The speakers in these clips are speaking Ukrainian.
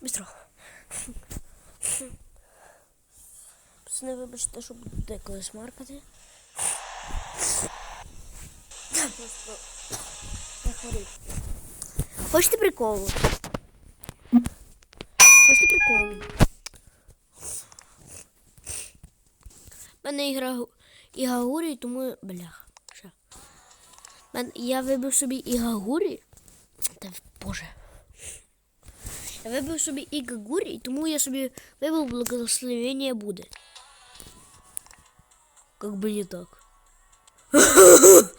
Быстро. Пацани, вибачте, що буду деколи смаркати. Просто. Хочете приколу? Хочете приколу? У мене ігра і Гагурі, тому блях. Я вибив собі і Гагурі. Та боже. Я вибив собі і Гагурі, тому я собі вибив благословення буде. Как бы не так.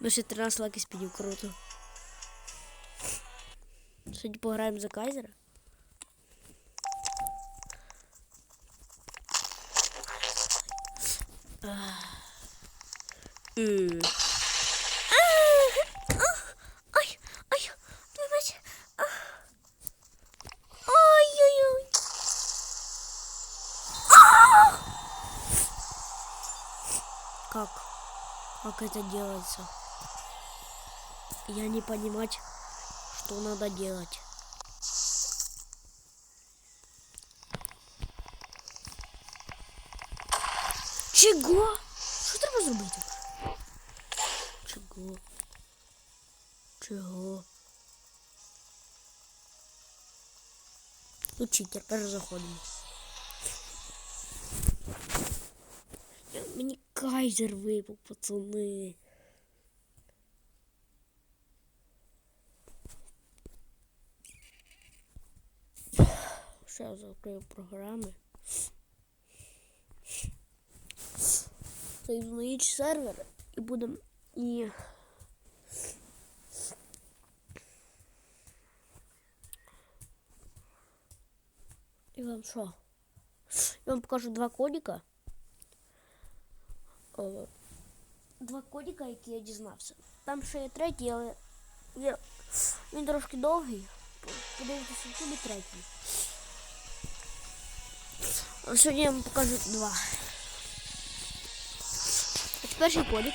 Ми ще 13 лаки спідів, круто. Сьогодні пограємо за Кайзера. М. Как? Как это делается? Я не понимать, что надо делать. Чого? Що треба зробити? Чого? Чого? Ну, читер, перезаходимо. Я- Мені кайзер випав, пацани. Ще я закрию програми. На інші сервери і будемо і. І вам що? Я вам покажу два кодика. О, два кодика, які я дізнався. Там ще є третій, але я... він трошки довгий. Подивитися в третій. А сьогодні я вам покажу два. Ось перший кодик.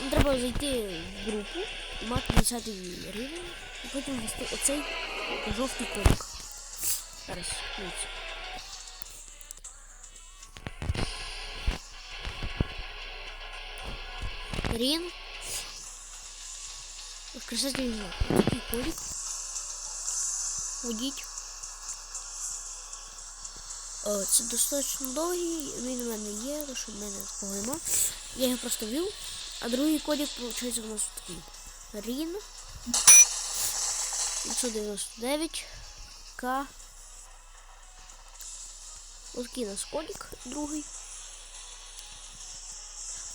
Нам треба зайти в групу, мати 10 рівень, і потім ввести оцей жовтий кодик. Зараз, дивіться. Ось такий кодик. Вводіть. Це достатньо довгий, він у мене є, тому що в мене такого. Я його просто ввів. А другий кодик, виходить, у нас такий. Рін. 599 К. Ось у нас кодик другий.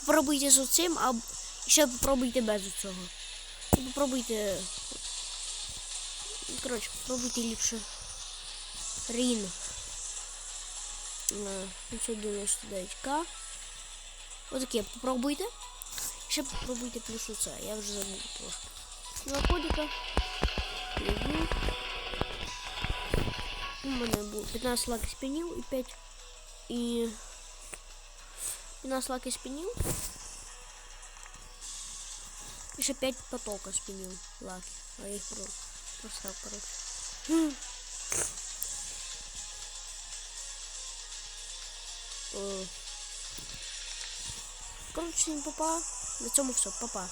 Попробуйте з оцим, а ще попробуйте без цього. І попробуйте. Коротше, попробуйте ліпше. Рін. Е, 599к. Отаке попробуйте. Ще попробуйте плюс оце. Я вже забув трошки. Два кодика. Угу. У мене було 15 лаки спінів і 5. І 15 лаки спінів. І ще 5 потока спінів лаки. А я їх про... просрав, коротше. Хм. Е. Коротше, не попа. На цьому все, папа.